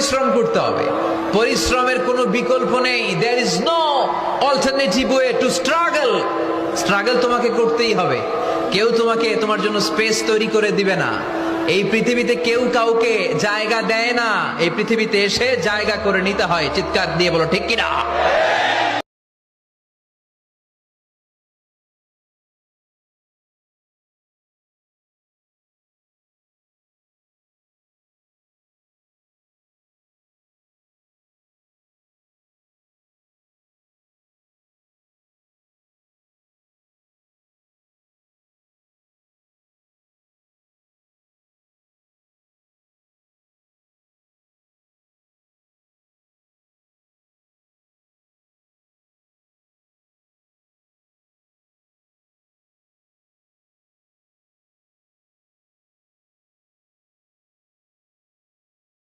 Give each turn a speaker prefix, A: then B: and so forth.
A: পরিশ্রম করতে হবে। পরিশ্রমের কোনো বিকল্প নেই। There is no alternative way to struggle struggle তোমাকে করতেই হবে। কেউ তোমাকে তোমার জন্য স্পেস তৈরি করে দিবে না। এই পৃথিবীতে কেউ কাউকে জায়গা দেয় না। এই পৃথিবীতে এসে জায়গা করে নিতে হয়। চিৎকার দিয়ে বলো, ঠিক কিনা?